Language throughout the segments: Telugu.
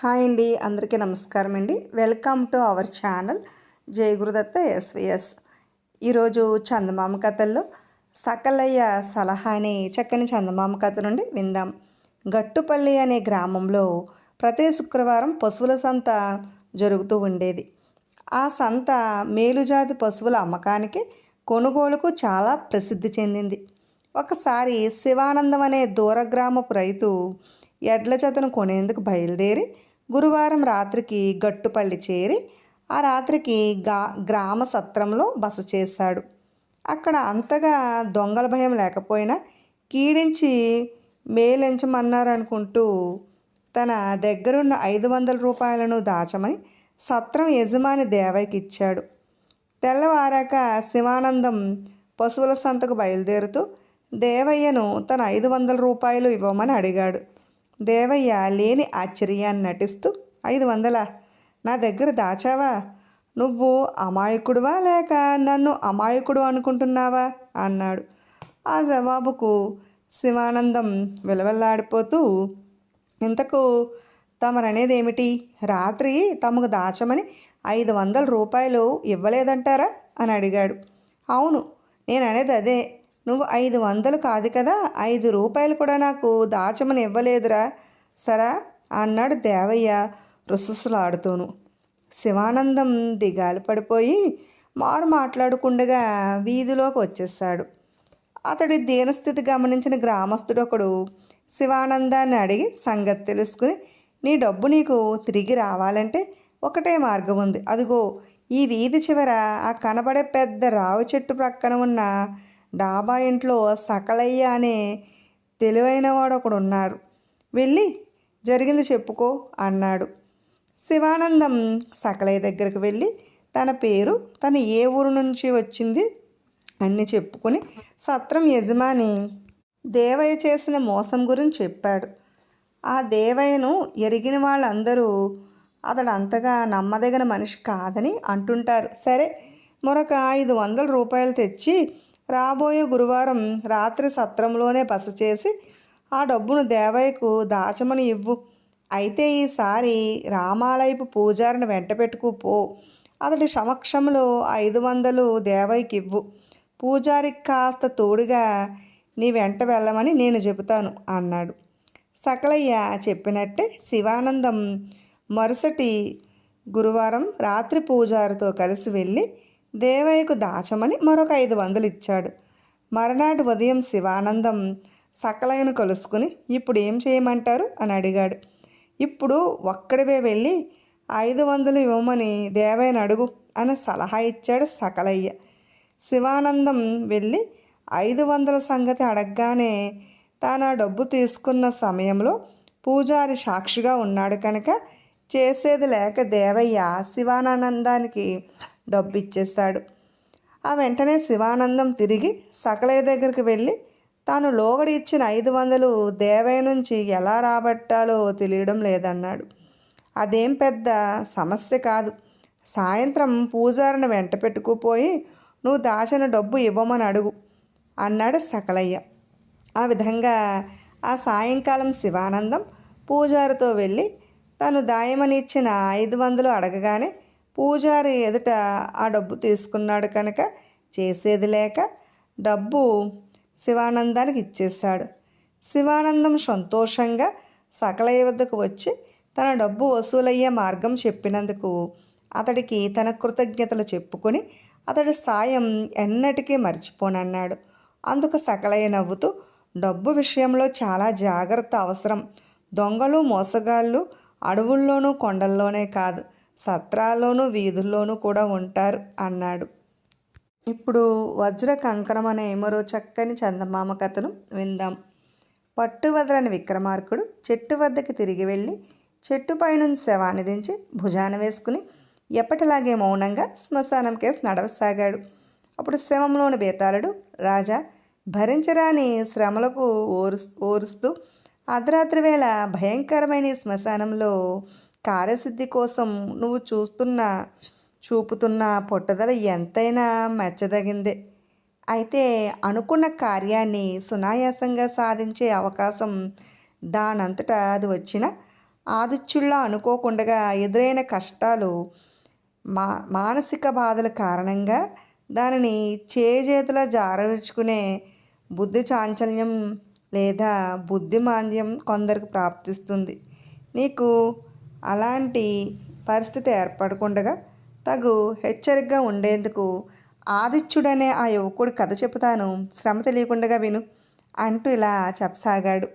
హాయ్ అండి అందరికీ నమస్కారం అండి. Welcome to our channel Jaya Gurudatta S V S ఈరోజు చందమామ కథల్లో సకలయ్య సలహా అనే చక్కని చందమామ కథ నుండి విందాం. గట్టుపల్లి అనే గ్రామంలో ప్రతి శుక్రవారం పశువుల సంత జరుగుతూ ఉండేది. ఆ సంత మేలుజాతి పశువుల అమ్మకానికి కొనుగోలుకు చాలా ప్రసిద్ధి చెందింది. ఒకసారి శివానందం అనే దూర గ్రామపు రైతు ఎడ్ల చేతను కొనేందుకు బయలుదేరి గురువారం రాత్రికి గట్టుపల్లి చేరి ఆ రాత్రికి గా గ్రామ సత్రంలో బస చేశాడు. అక్కడ అంతగా దొంగల భయం లేకపోయినా కీడించి మేలెంచమన్నారనుకుంటూ తన దగ్గరున్న ఐదు వందల రూపాయలను దాచమని సత్రం యజమాని దేవయ్యకి ఇచ్చాడు తెల్లవారాక శివానందం పశువుల సంతకు బయలుదేరుతూ దేవయ్యను తన ఐదు వందల రూపాయలు ఇవ్వమని అడిగాడు. దేవయ్య లేని ఆశ్చర్యాన్ని నటిస్తూ ఐదు వందల? నా దగ్గర దాచావా? నువ్వు అమాయకుడువా లేక నన్ను అమాయకుడు అనుకుంటున్నావా? అన్నాడు. ఆ జవాబుకు శివానందం విలవల్లాడిపోతూ ఇంతకు తమరనేది ఏమిటి రాత్రి తమకు దాచమని ఐదు వందల రూపాయలు ఇవ్వలేదంటారా? అని అడిగాడు. అవును నేను అనేది అదే. నువ్వు ఐదు వందలు కాదు కదా ఐదు రూపాయలు కూడా నాకు దాచమని ఇవ్వలేదురా. సరా? అన్నాడు దేవయ్య రుసరుసలాడుతూను శివానందం దిగాలు పడిపోయి మారు మాట్లాడుకుండగా వీధిలోకి వచ్చేసాడు అతడి దీనస్థితి గమనించిన గ్రామస్తుడు ఒకడు శివానందాన్ని అడిగి సంగతి తెలుసుకుని నీ డబ్బు నీకు తిరిగి రావాలంటే ఒకటే మార్గం ఉంది. అదిగో ఈ వీధి చివర ఆ కనబడే పెద్ద రావి చెట్టు ప్రక్కన ఉన్న డాబా ఇంట్లో సకలయ్య అనే తెలివైన ఒకడు ఉన్నారు వెళ్ళి జరిగింది చెప్పుకో అన్నాడు. శివానందం సకలయ్య దగ్గరికి వెళ్ళి తన పేరు తను ఏ ఊరు నుంచి వచ్చింది అన్ని చెప్పుకొని సత్రం యజమాని దేవయ్య చేసిన మోసం గురించి చెప్పాడు. ఆ దేవయ్యను ఎరిగిన వాళ్ళందరూ అతడు అంతగా నమ్మదగిన మనిషి కాదని అంటుంటారు. సరే మరొక ఐదు వందల రూపాయలు తెచ్చి రాబోయే గురువారం రాత్రి సత్రంలోనే బస చేసి ఆ డబ్బును దేవయ్యకు దాచమని ఇవ్వు. అయితే ఈసారి రామాలయపు పూజారిని వెంట పెట్టుకుపో అతడి సమక్షంలో ఐదు వందలు దేవయ్యకి ఇవ్వు పూజారికి కాస్త తోడుగా నీ వెంట వెళ్ళమని నేను చెబుతాను అన్నాడు. సకలయ్య చెప్పినట్టే శివానందం మరుసటి గురువారం రాత్రి పూజారితో కలిసి వెళ్ళి దేవయ్యకు దాచమని మరొక ఐదు వందలు ఇచ్చాడు మరునాటి ఉదయం శివానందం సకలయ్యను కలుసుకుని ఇప్పుడు ఏం చేయమంటారు? అని అడిగాడు. ఇప్పుడు ఒక్కడివే వెళ్ళి ఐదు వందలు ఇవ్వమని దేవయ్యను అడుగు అని సలహా ఇచ్చాడు సకలయ్య. శివానందం వెళ్ళి ఐదు వందల సంగతి అడగగానే తాను ఆ డబ్బు తీసుకున్న సమయంలో పూజారి సాక్షిగా ఉన్నాడు కనుక చేసేది లేక దేవయ్య శివానందానికి డబ్బు ఇచ్చేశాడు ఆ వెంటనే శివానందం తిరిగి సకలయ్య దగ్గరికి వెళ్ళి తాను లోగడి ఇచ్చిన ఐదు వందలు దేవయ్య నుంచి ఎలా రాబట్టాలో తెలియడం లేదన్నాడు. అదేం పెద్ద సమస్య కాదు. సాయంత్రం పూజారిని వెంట పెట్టుకుపోయి నువ్వు దాచిన డబ్బు ఇవ్వమని అడుగు అన్నాడు సకలయ్య. ఆ విధంగా ఆ సాయంకాలం శివానందం పూజారితో వెళ్ళి తను దాయమని ఇచ్చిన ఐదు వందలు అడగగానే పూజారి ఎదుట ఆ డబ్బు తీసుకున్నాడు కనుక చేసేది లేక డబ్బు శివానందానికి ఇచ్చేశాడు. శివానందం సంతోషంగా సకలయ్య వద్దకు వచ్చి తన డబ్బు వసూలయ్యే మార్గం చెప్పినందుకు అతడికి తన కృతజ్ఞతలు చెప్పుకొని అతడి సాయం ఎన్నటికీ మర్చిపోనన్నాడు. అందుకు సకలయ్య నవ్వుతూ డబ్బు విషయంలో చాలా జాగ్రత్త అవసరం. దొంగలు మోసగాళ్ళు అడవుల్లోనూ కొండల్లోనే కాదు. సత్రాల్లోనూ వీధుల్లోనూ కూడా ఉంటారు అన్నాడు. ఇప్పుడు వజ్ర కంకణం అనే మరో చక్కని చందమామ కథను విందాం. పట్టు వదలని విక్రమార్కుడు చెట్టు వద్దకు తిరిగి వెళ్ళి చెట్టుపై నుంచి శవాన్ని దించి భుజాన వేసుకుని ఎప్పటిలాగే మౌనంగా శ్మశానం కేసు నడవసాగాడు. అప్పుడు శవంలోని బేతాళుడు రాజా భరించరాని శ్రమలకు ఓరు ఓరుస్తూ అర్ధరాత్రి వేళ భయంకరమైన శ్మశానంలో కార్యసిద్ధి కోసం నువ్వు చూస్తున్న చూపుతున్న పట్టుదల ఎంతైనా మెచ్చదగిందే. అయితే అనుకున్న కార్యాన్ని సునాయాసంగా సాధించే అవకాశం దానంతటా అది వచ్చిన ఆదిత్యుల్లా అనుకోకుండా ఎదురైన కష్టాలు మా మానసిక బాధల కారణంగా దానిని చేజేతులా జారవించుకునే బుద్ధి చాంచల్యం లేదా బుద్ధిమాంద్యం కొందరికి ప్రాప్తిస్తుంది. నీకు అలాంటి పరిస్థితి ఏర్పడకుండా తగు హెచ్చరికగా ఉండేందుకు ఆదిత్యుడనే ఆ యువకుడు కథ చెబుతాను శ్రమ తెలియకుండా విను అంటూ ఇలా చెప్పసాగాడు.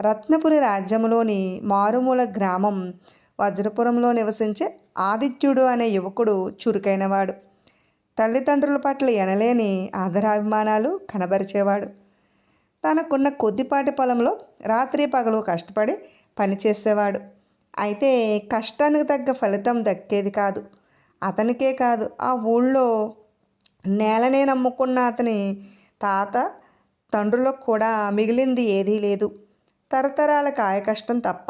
రత్నపురి రాజ్యంలోని మారుమూల గ్రామం వజ్రపురంలో నివసించే ఆదిత్యుడు అనే యువకుడు చురుకైనవాడు. తల్లిదండ్రుల పట్ల ఎనలేని ఆదరాభిమానాలు కనబరిచేవాడు. తనకున్న కొద్దిపాటి పొలంలో రాత్రి పగలు కష్టపడి పనిచేసేవాడు. అయితే కష్టానికి తగ్గ ఫలితం దక్కేది కాదు. అతనికే కాదు ఆ ఊళ్ళో నేలనే నమ్ముకున్న అతని తాత తండ్రులకు కూడా మిగిలింది ఏదీ లేదు. తరతరాల కాయ కష్టం తప్ప.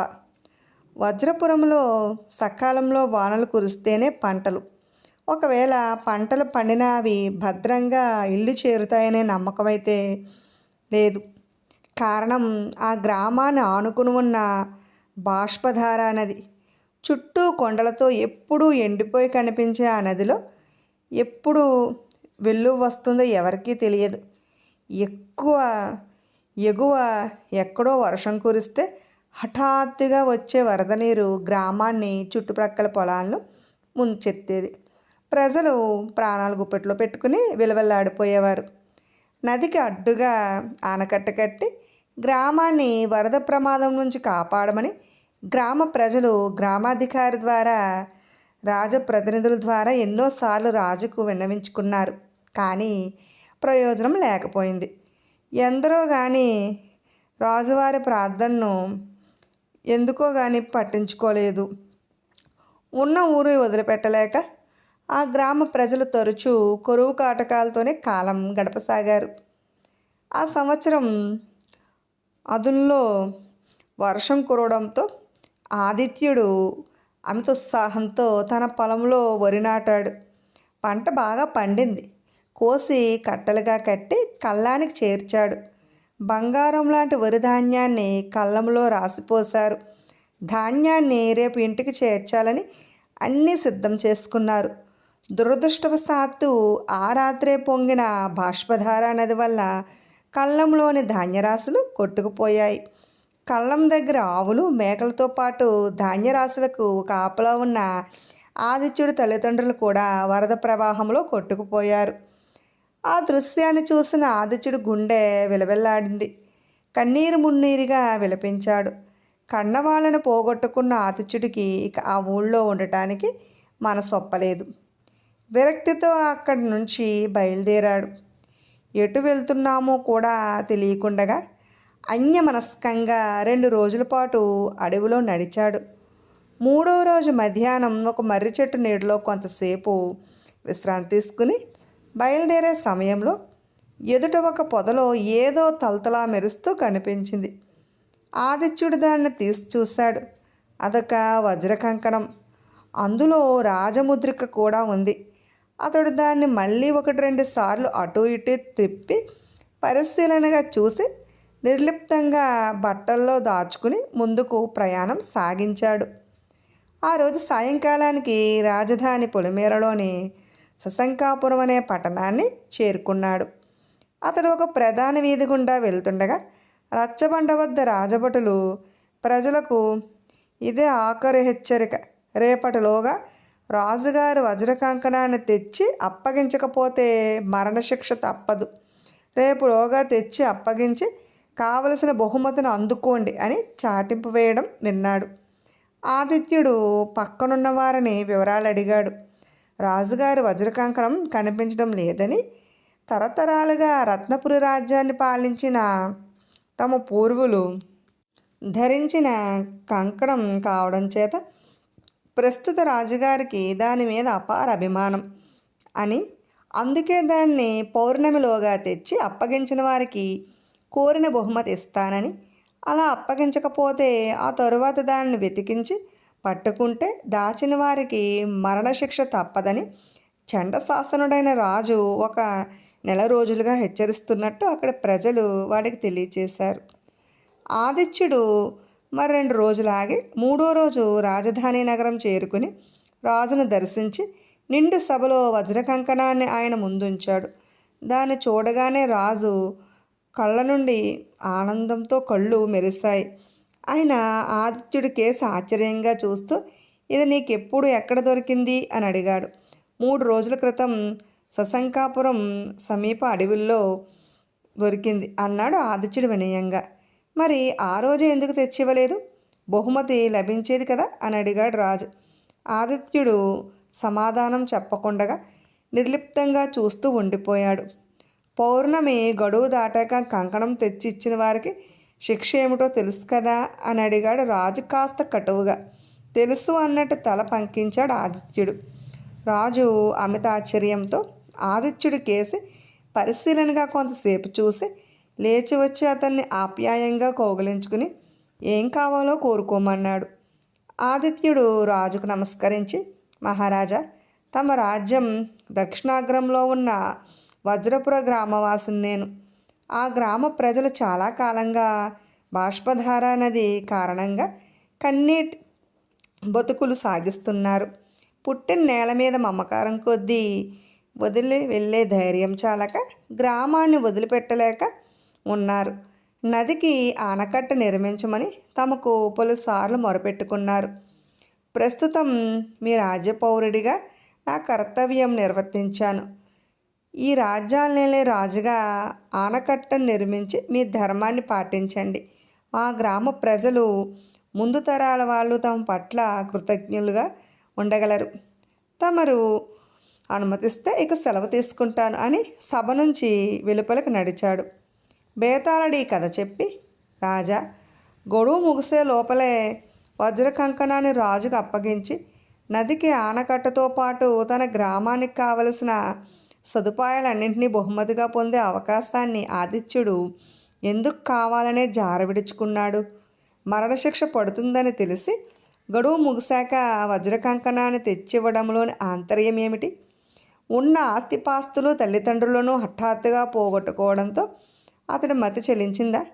వజ్రపురంలో సకాలంలో వానలు కురిస్తేనే పంటలు. ఒకవేళ పంటలు పండినా అవి భద్రంగా ఇల్లు చేరుతాయనే నమ్మకం అయితే లేదు. కారణం ఆ గ్రామాన్ని ఆనుకుని ఉన్న బాష్పధార నది. చుట్టూ కొండలతో ఎప్పుడూ ఎండిపోయి కనిపించే ఆ నదిలో ఎప్పుడు వెళ్ళు వస్తుందో ఎవరికీ తెలియదు. ఎక్కువ ఎగువ ఎక్కడో వర్షం కురిస్తే హఠాత్తుగా వచ్చే వరద నీరు గ్రామాన్ని చుట్టుప్రక్కల పొలాలను ముంచెత్తేది. ప్రజలు ప్రాణాలు గుప్పెట్లో పెట్టుకుని విలవెల్లాడిపోయేవారు. నదికి అడ్డుగా ఆనకట్ట కట్టి గ్రామాన్ని వరద ప్రమాదం నుంచి కాపాడమని గ్రామ ప్రజలు గ్రామాధికారి ద్వారా రాజప్రతినిధుల ద్వారా ఎన్నోసార్లు రాజుకు విన్నవించుకున్నారు. కానీ ప్రయోజనం లేకపోయింది. ఎందరో కానీ రాజువారి ప్రార్థనను ఎందుకో కానీ పట్టించుకోలేదు. ఉన్న ఊరు వదిలిపెట్టలేక ఆ గ్రామ ప్రజలు తరచూ కొరువు కాటకాలతోనే కాలం గడపసాగారు. ఆ సంవత్సరం అదుల్లో వర్షం కురవడంతో ఆదిత్యుడు అమితోత్సాహంతో తన పొలంలో వరి నాటాడు. పంట బాగా పండింది. కోసి కట్టలుగా కట్టి కళ్ళానికి చేర్చాడు. బంగారం లాంటి వరి ధాన్యాన్ని కళ్ళంలో రాసిపోశారు. ధాన్యాన్ని రేపు ఇంటికి చేర్చాలని అన్నీ సిద్ధం చేసుకున్నారు. దురదృష్టవశాత్తు ఆ రాత్రే పొంగిన బాష్పధార నది వల్ల కళ్ళంలోని ధాన్యరాశులు కొట్టుకుపోయాయి. కళ్ళం దగ్గర ఆవులు మేకలతో పాటు ధాన్యరాశులకు కాపలా ఉన్న ఆదిత్యుడి తల్లిదండ్రులు కూడా వరద ప్రవాహంలో కొట్టుకుపోయారు. ఆ దృశ్యాన్ని చూసిన ఆదిత్యుడి గుండె విలవిల్లాడింది. కన్నీరు మున్నీరుగా విలపించాడు. కన్నవాళ్ళను పోగొట్టుకున్న ఆదిత్యుడికి ఇక ఆ ఊళ్ళో ఉండటానికి మనసొప్పలేదు. విరక్తితో అక్కడి నుంచి బయలుదేరాడు. ఎటు వెళ్తున్నామో కూడా తెలియకుండగా అన్యమనస్కంగా రెండు రోజుల పాటు అడవిలో నడిచాడు. మూడో రోజు మధ్యాహ్నం ఒక మర్రి చెట్టు నీడలో కొంతసేపు విశ్రాంతి తీసుకుని బయలుదేరే సమయంలో ఎదుట ఒక పొదలో ఏదో తలతలా మెరుస్తూ కనిపించింది. ఆదిత్యుడు దాన్ని తీసి చూశాడు. అదొక వజ్రకంకణం. అందులో రాజముద్రిక కూడా ఉంది. అతడు దాన్ని మళ్ళీ ఒకటి రెండు సార్లు అటు ఇటు తిప్పి పరిశీలనగా చూసి నిర్లిప్తంగా బట్టల్లో దాచుకుని ముందుకు ప్రయాణం సాగించాడు. ఆ రోజు సాయంకాలానికి రాజధాని పొలిమేరలోని సశంకాపురం అనే పట్టణాన్ని చేరుకున్నాడు. అతడు ఒక ప్రధాన వీధి గుండా వెళ్తుండగా రచ్చబండ వద్ద రాజభటులు ప్రజలకు ఇదే ఆఖరి హెచ్చరిక. రేపటిలోగా రాజుగారు వజ్రకంకణాన్ని తెచ్చి అప్పగించకపోతే మరణశిక్ష తప్పదు. రేపులోగా తెచ్చి అప్పగించి కావలసిన బహుమతిని అందుకోండి అని చాటింపు వేయడం విన్నాడు. ఆదిత్యుడు పక్కనున్న వారిని వివరాలు అడిగాడు. రాజుగారి వజ్రకంకణం కనిపించడం లేదని తరతరాలుగా రత్నపురి రాజ్యాన్ని పాలించిన తమ పూర్వులు ధరించిన కంకణం కావడం చేత ప్రస్తుత రాజుగారికి దాని మీద అపార అభిమానం అని. అందుకే దాన్ని పౌర్ణమిలోగా తెచ్చి అప్పగించిన వారికి కోరిన బహుమతి ఇస్తానని. అలా అప్పగించకపోతే ఆ తరువాత దానిని వెతికించి పట్టుకుంటే దాచిన వారికి మరణశిక్ష తప్పదని చండశాసనుడైన రాజు ఒక నెల రోజులుగా హెచ్చరిస్తున్నట్టు అక్కడ ప్రజలు వాడికి తెలియచేశారు. ఆదిత్యుడు మరి రెండు రోజులు ఆగి మూడో రోజు రాజధాని నగరం చేరుకుని రాజును దర్శించి నిండు సభలో వజ్ర కంకణాన్ని ఆయన ముందుంచాడు. దాన్ని చూడగానే రాజు కళ్ళ నుండి ఆనందంతో కళ్ళు మెరిశాయి. ఆయన ఆదిత్యుడి కేసు ఆశ్చర్యంగా చూస్తూ ఇది నీకెప్పుడు ఎక్కడ దొరికింది? అని అడిగాడు. మూడు రోజుల క్రితం సశంకాపురం సమీప అడవిల్లో దొరికింది అన్నాడు ఆదిత్యుడు వినయంగా. మరి ఆ రోజే ఎందుకు తెచ్చివ్వలేదు? బహుమతి లభించేది కదా? అని అడిగాడు రాజు. ఆదిత్యుడు సమాధానం చెప్పకుండగా నిర్లిప్తంగా చూస్తూ ఉండిపోయాడు. పౌర్ణమి గడువు దాటాక కంకణం తెచ్చి ఇచ్చిన వారికి శిక్ష ఏమిటో తెలుసు కదా? అని అడిగాడు రాజు కాస్త కటువుగా. తెలుసు అన్నట్టు తల పంకించాడు ఆదిత్యుడు. రాజు అమితాశ్చర్యంతో ఆదిత్యుడి కేసి పరిశీలనగా కొంతసేపు చూసి లేచి వచ్చి అతన్ని ఆప్యాయంగా కౌగిలించుకుని ఏం కావాలో కోరుకోమన్నాడు. ఆదిత్యుడు రాజుకు నమస్కరించి మహారాజా తమ రాజ్యం దక్షిణాగ్రంలో ఉన్న వజ్రపుర గ్రామవాసిని నేను. ఆ గ్రామ ప్రజలు చాలా కాలంగా బాష్పధార నది కారణంగా కన్నీటి బతుకులు సాగిస్తున్నారు. పుట్టిన నేల మీద మమకారం కొద్దీ వదిలి వెళ్ళే ధైర్యం చాలక గ్రామాన్ని వదిలిపెట్టలేక ఉన్నారు. నదికి ఆనకట్ట నిర్మించమని తమకు పలుసార్లు మొరపెట్టుకున్నారు. ప్రస్తుతం మీ రాజ్యపౌరుడిగా నా కర్తవ్యం నిర్వర్తించాను. ఈ రాజ్యాలనే రాజుగా ఆనకట్టను నిర్మించి మీ ధర్మాన్ని పాటించండి. మా గ్రామ ప్రజలు ముందు తరాల వాళ్ళు తమ పట్ల కృతజ్ఞులుగా ఉండగలరు. తమరు అనుమతిస్తే ఇక సెలవు తీసుకుంటాను అని సభ నుంచి వెలుపలకు నడిచాడు. బేతాళుడి కథ చెప్పి రాజా గొడువు ముగిసే లోపలే వజ్ర కంకణాన్ని రాజుకు అప్పగించి నదికి ఆనకట్టతో పాటు తన గ్రామానికి కావలసిన సదుపాయాలన్నింటినీ బహుమతిగా పొందే అవకాశాన్ని ఆదిత్యుడు ఎందుకు కావాలనే జారవిడుచుకున్నాడు మరణశిక్ష పడుతుందని తెలిసి గడువు ముగిశాక వజ్ర కంకణాన్ని తెచ్చివ్వడంలోని ఆంతర్యం ఏమిటి? ఉన్న ఆస్తిపాస్తులు తల్లిదండ్రులను హఠాత్తుగా పోగొట్టుకోవడంతో అతడు మతి చెలించిందా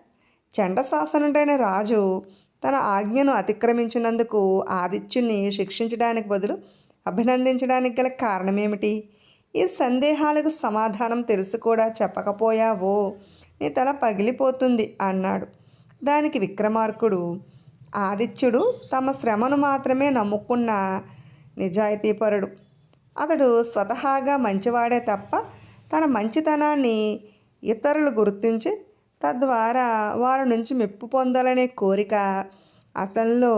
చండశాసనుడైన రాజు తన ఆజ్ఞను అతిక్రమించినందుకు ఆదిత్యుని శిక్షించడానికి బదులు అభినందించడానికి గల కారణమేమిటి? ఈ సందేహాలకు సమాధానం తెలుసు కూడా చెప్పకపోయావో? నీ తల పగిలిపోతుంది అన్నాడు. దానికి విక్రమార్కుడు ఆదిత్యుడు తమ శ్రమను మాత్రమే నమ్ముకున్న నిజాయితీపరుడు. అతడు స్వతహాగా మంచివాడే తప్ప తన మంచితనాన్ని ఇతరులు గుర్తించి తద్వారా వారి నుంచి మెప్పు పొందాలనే కోరిక అతనిలో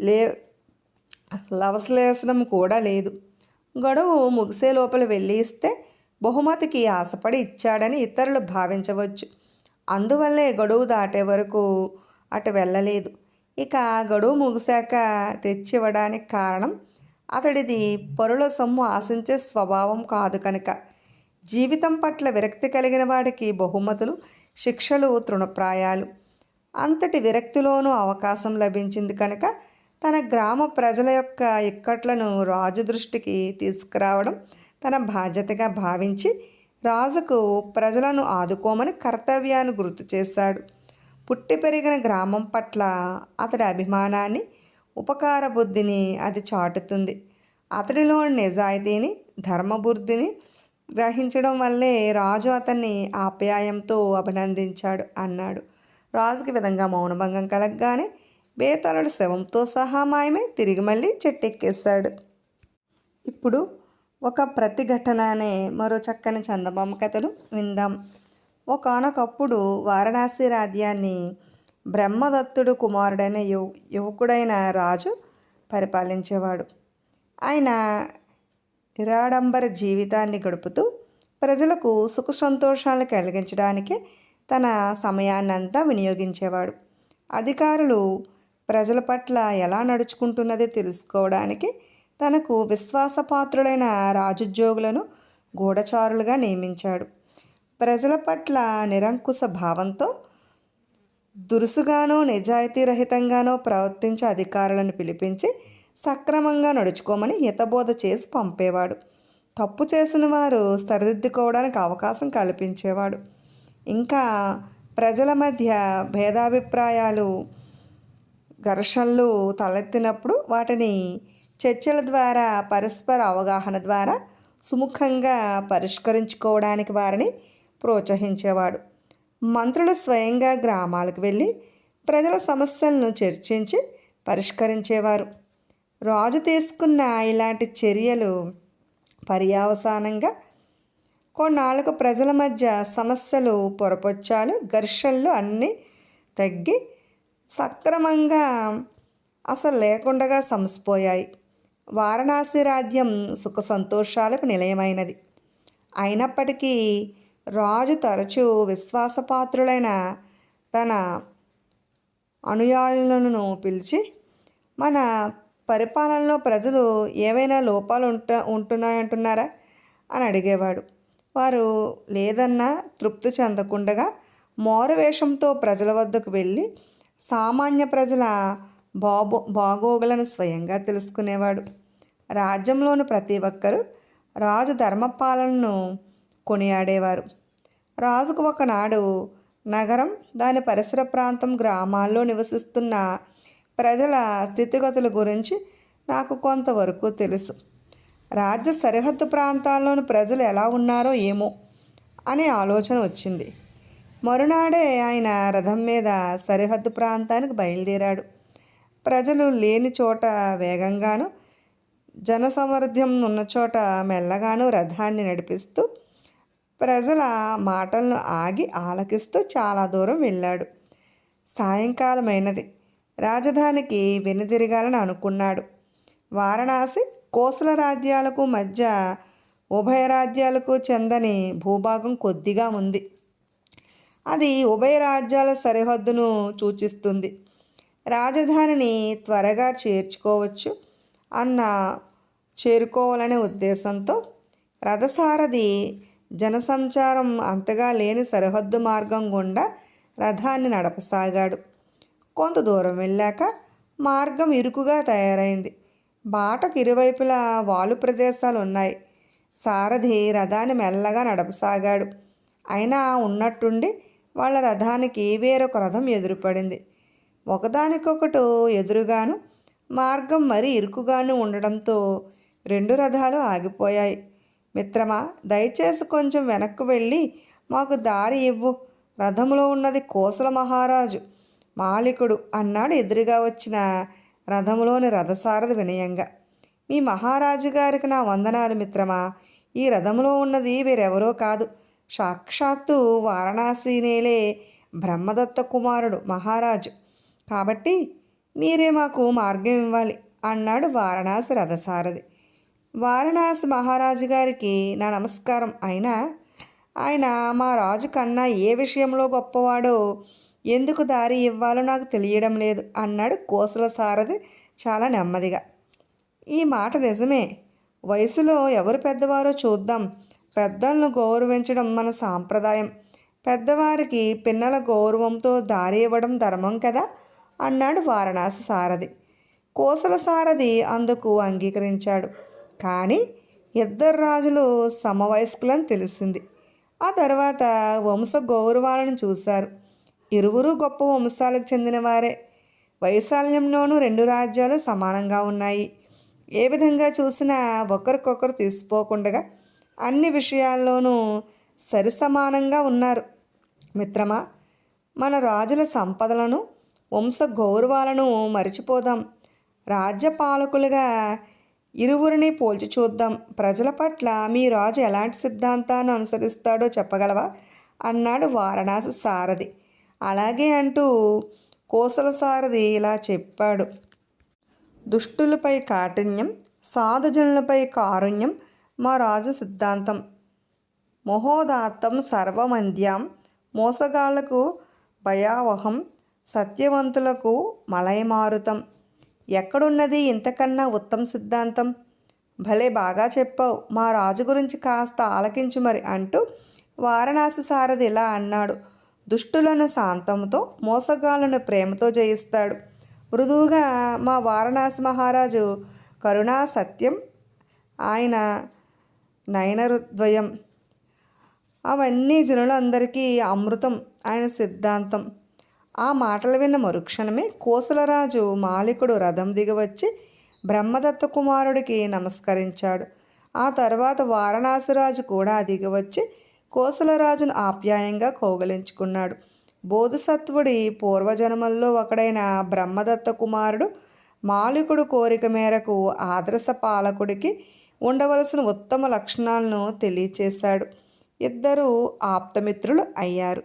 లే లవసలేసడం కూడా లేదు. గడువు ముగిసే లోపల వెళ్ళి ఇస్తే బహుమతికి ఆశపడి ఇచ్చాడని ఇతరులు భావించవచ్చు. అందువల్లే గడువు దాటే వరకు అటు వెళ్ళలేదు. ఇక గడువు ముగిశాక తెచ్చివ్వడానికి కారణం అతడిది పరుల సొమ్ము ఆశించే స్వభావం కాదు కనుక. జీవితం పట్ల విరక్తి కలిగిన వాడికి బహుమతులు శిక్షలు తృణప్రాయాలు. అంతటి విరక్తిలోనూ అవకాశం లభించింది కనుక తన గ్రామ ప్రజల యొక్క ఇక్కట్లను రాజు దృష్టికి తీసుకురావడం తన బాధ్యతగా భావించి రాజుకు ప్రజలను ఆదుకోమని కర్తవ్యాన్ని గుర్తు చేశాడు. పుట్టి పెరిగిన గ్రామం పట్ల అతడి అభిమానాన్ని ఉపకార బుద్ధిని అది చాటుతుంది. అతడిలోని నిజాయితీని ధర్మబుద్ధిని గ్రహించడం వల్లే రాజు అతన్ని ఆప్యాయంతో అభినందించాడు అన్నాడు. రాజుకి విధంగా మౌనభంగం కలగగానే బేతాళుడు శవంతో సహా మాయమై తిరిగి మళ్ళీ చెట్టెక్కేశాడు. ఇప్పుడు ఒక ప్రతిఘటన అనే మరో చక్కని చందమామ కథను విందాం. ఒకనొకప్పుడు వారణాసి రాజ్యాన్ని బ్రహ్మదత్తుడు కుమారుడైన యువ యువకుడైన రాజు పరిపాలించేవాడు. ఆయన నిరాడంబర జీవితాన్ని గడుపుతూ ప్రజలకు సుఖ సంతోషాలను కలిగించడానికి తన సమయాన్నంతా వినియోగించేవాడు. అధికారులు ప్రజల పట్ల ఎలా నడుచుకుంటున్నదో తెలుసుకోవడానికి తనకు విశ్వాసపాత్రులైన రాజుద్యోగులను గూఢచారులుగా నియమించాడు. ప్రజల పట్ల నిరంకుశ భావంతో దురుసుగానో నిజాయితీ రహితంగానో ప్రవర్తించే అధికారులను పిలిపించి సక్రమంగా నడుచుకోమని హితబోధ చేసి పంపేవాడు. తప్పు చేసిన వారు సరిదిద్దుకోవడానికి అవకాశం కల్పించేవాడు. ఇంకా ప్రజల మధ్య భేదాభిప్రాయాలు ఘర్షణలు తలెత్తినప్పుడు వాటిని చర్చల ద్వారా పరస్పర అవగాహన ద్వారా సుముఖంగా పరిష్కరించుకోవడానికి వారిని ప్రోత్సహించేవాడు. మంత్రులు స్వయంగా గ్రామాలకు వెళ్ళి ప్రజల సమస్యలను చర్చించి పరిష్కరించేవారు. రాజు తీసుకున్న ఇలాంటి చర్యలు పర్యావసానంగా కొన్నాళ్ళకు ప్రజల మధ్య సమస్యలు పొరపొచ్చాలు ఘర్షణలు అన్నీ తగ్గి సక్రమంగా అసలు లేకుండా సమసిపోయాయి. వారణాసి రాజ్యం సుఖ సంతోషాలకు నిలయమైనది. అయినప్పటికీ రాజు తరచూ విశ్వాసపాత్రులైన తన అనుయాయులను పిలిచి మన పరిపాలనలో ప్రజలు ఏవైనా లోపాలు ఉంట ఉంటున్నాయంటున్నారా? అని అడిగేవాడు. వారు లేదన్నా తృప్తి చెందకుండగా మోరవేషంతో ప్రజల వద్దకు వెళ్ళి సామాన్య ప్రజల బాబో బాగోగులను స్వయంగా తెలుసుకునేవాడు. రాజ్యంలోని ప్రతి ఒక్కరూ రాజు ధర్మపాలనను కొనియాడేవారు. రాజుకు ఒకనాడు నగరం దాని పరిసర ప్రాంతం గ్రామాల్లో నివసిస్తున్న ప్రజల స్థితిగతుల గురించి నాకు కొంతవరకు తెలుసు. రాజ్య సరిహద్దు ప్రాంతాల్లోని ప్రజలు ఎలా ఉన్నారో ఏమో అనే ఆలోచన వచ్చింది. మరునాడే ఆయన రథం మీద సరిహద్దు ప్రాంతానికి బయలుదేరాడు. ప్రజలు లేని చోట వేగంగాను జనసమర్థ్యం ఉన్న చోట మెల్లగాను రథాన్ని నడిపిస్తూ ప్రజల మాటలను ఆగి ఆలకిస్తూ చాలా దూరం వెళ్ళాడు. సాయంకాలమైనది. రాజధానికి వెనుదిరగాలని అనుకున్నాడు. వారణాసి కోసల రాజ్యాలకు మధ్య ఉభయ రాజ్యాలకు చెందని భూభాగం కొద్దిగా ఉంది. అది ఉభయ రాజ్యాల సరిహద్దును సూచిస్తుంది. రాజధానిని త్వరగా చేర్చుకోవచ్చు అన్న చేరుకోవాలనే ఉద్దేశంతో రథసారథి జనసంచారం అంతగా లేని సరిహద్దు మార్గం గుండా రథాన్ని నడపసాగాడు. కొంత దూరం వెళ్ళాక మార్గం ఇరుకుగా తయారైంది. బాటకు ఇరువైపులా వాలు ప్రదేశాలు ఉన్నాయి సారథి రథాన్ని మెల్లగా నడపసాగాడు. అయినా ఉన్నట్టుండి వాళ్ళ రథానికి వేరొక రథం ఎదురుపడింది. ఒకదానికొకటి ఎదురుగాను మార్గం మరీ ఇరుకుగాను ఉండడంతో రెండు రథాలు ఆగిపోయాయి. మిత్రమా దయచేసి కొంచెం వెనక్కు వెళ్ళి మాకు దారి ఇవ్వు. రథంలో ఉన్నది కోసల మహారాజు. మాలికుడు అన్నాడు ఎదురుగా వచ్చిన రథములోని రథసారథి వినయంగా. మీ మహారాజు గారికి నా వందనాలు మిత్రమా. ఈ రథములో ఉన్నది వేరెవరో కాదు. సాక్షాత్తు వారణాసి నేలే బ్రహ్మదత్త కుమారుడు మహారాజు. కాబట్టి మీరే మాకు మార్గం ఇవ్వాలి అన్నాడు వారణాసి రథసారథి. వారణాసి మహారాజు గారికి నా నమస్కారం. అయినా ఆయన మా రాజు కన్నా ఏ విషయంలో గొప్పవాడో ఎందుకు దారి ఇవ్వాలో నాకు తెలియడం లేదు అన్నాడు కోసల సారథి చాలా నెమ్మదిగా. ఈ మాట నిజమే. వయసులో ఎవరు పెద్దవారో చూద్దాం. పెద్దలను గౌరవించడం మన సాంప్రదాయం. పెద్దవారికి పిన్నల గౌరవంతో దారి ఇవ్వడం ధర్మం కదా అన్నాడు వారణాసి సారథి. కోసల సారథి అందుకు అంగీకరించాడు. కానీ ఇద్దరు రాజులు సమవయస్కులని తెలిసింది. ఆ తర్వాత వంశ గౌరవాలను చూశారు. ఇరువురు గొప్ప వంశాలకు చెందినవారే వైశాల్యంలోనూ రెండు రాజ్యాలు సమానంగా ఉన్నాయి. ఏ విధంగా చూసినా ఒకరికొకరు తీసిపోకుండగా అన్ని విషయాల్లోనూ సరిసమానంగా ఉన్నారు. మిత్రమా మన రాజుల సంపదలను వంశ గౌరవాలను మరిచిపోదాం. రాజ్యపాలకులుగా ఇరువురిని పోల్చి చూద్దాం. ప్రజల పట్ల మీ రాజు ఎలాంటి సిద్ధాంతాన్ని అనుసరిస్తాడో చెప్పగలవా? అన్నాడు వారణాసి సారథి. అలాగే అంటూ కోసల సారథి ఇలా చెప్పాడు. దుష్టులపై కాఠిన్యం సాధుజనులపై కారుణ్యం మా రాజు సిద్ధాంతం. మహోదాత్తం సర్వమంద్యం మోసగాళ్ళకు భయావహం సత్యవంతులకు మలయమారుతం ఎక్కడున్నది ఇంతకన్నా ఉత్తమ సిద్ధాంతం? భలే బాగా చెప్పావు మా రాజు గురించి కాస్త ఆలకించు మరి అంటూ వారణాసి సారథి ఇలా అన్నాడు. దుష్టులను శాంతంతో మోసగాళ్ళను ప్రేమతో జయిస్తాడు. మృదువుగా మా వారణాసి మహారాజు కరుణా సత్యం ఆయన నయనరుద్వయం అవన్నీ జనులందరికీ అమృతం ఆయన సిద్ధాంతం. ఆ మాటలు విన్న మరుక్షణమే కోసలరాజు మాలికుడు రథం దిగవచ్చి బ్రహ్మదత్త కుమారుడికి నమస్కరించాడు. ఆ తర్వాత వారణాసిరాజు కూడా దిగవచ్చి కోసలరాజును ఆప్యాయంగా కౌగలించుకున్నాడు. బోధసత్వుడి పూర్వజన్మల్లో ఒకడైన బ్రహ్మదత్త కుమారుడు మాలికుడు కోరిక మేరకు ఆదర్శ పాలకుడికి ఉండవలసిన ఉత్తమ లక్షణాలను తెలియచేశాడు. ఇద్దరు ఆప్తమిత్రులు అయ్యారు.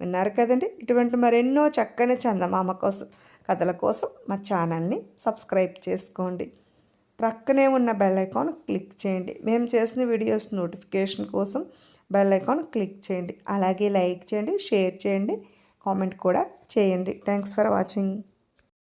విన్నారు కదండి? ఇటువంటి మరెన్నో చక్కని చందమామ కోసం కథల కోసం మా ఛానల్ని సబ్స్క్రైబ్ చేసుకోండి. ప్రక్కనే ఉన్న బెల్ ఐకాన్ క్లిక్ చేయండి. మేము చేసిన వీడియోస్ నోటిఫికేషన్ కోసం బెల్ ఐకాన్ క్లిక్ చేయండి. అలాగే లైక్ చేయండి షేర్ చేయండి కామెంట్ కూడా చేయండి. Thanks for watching.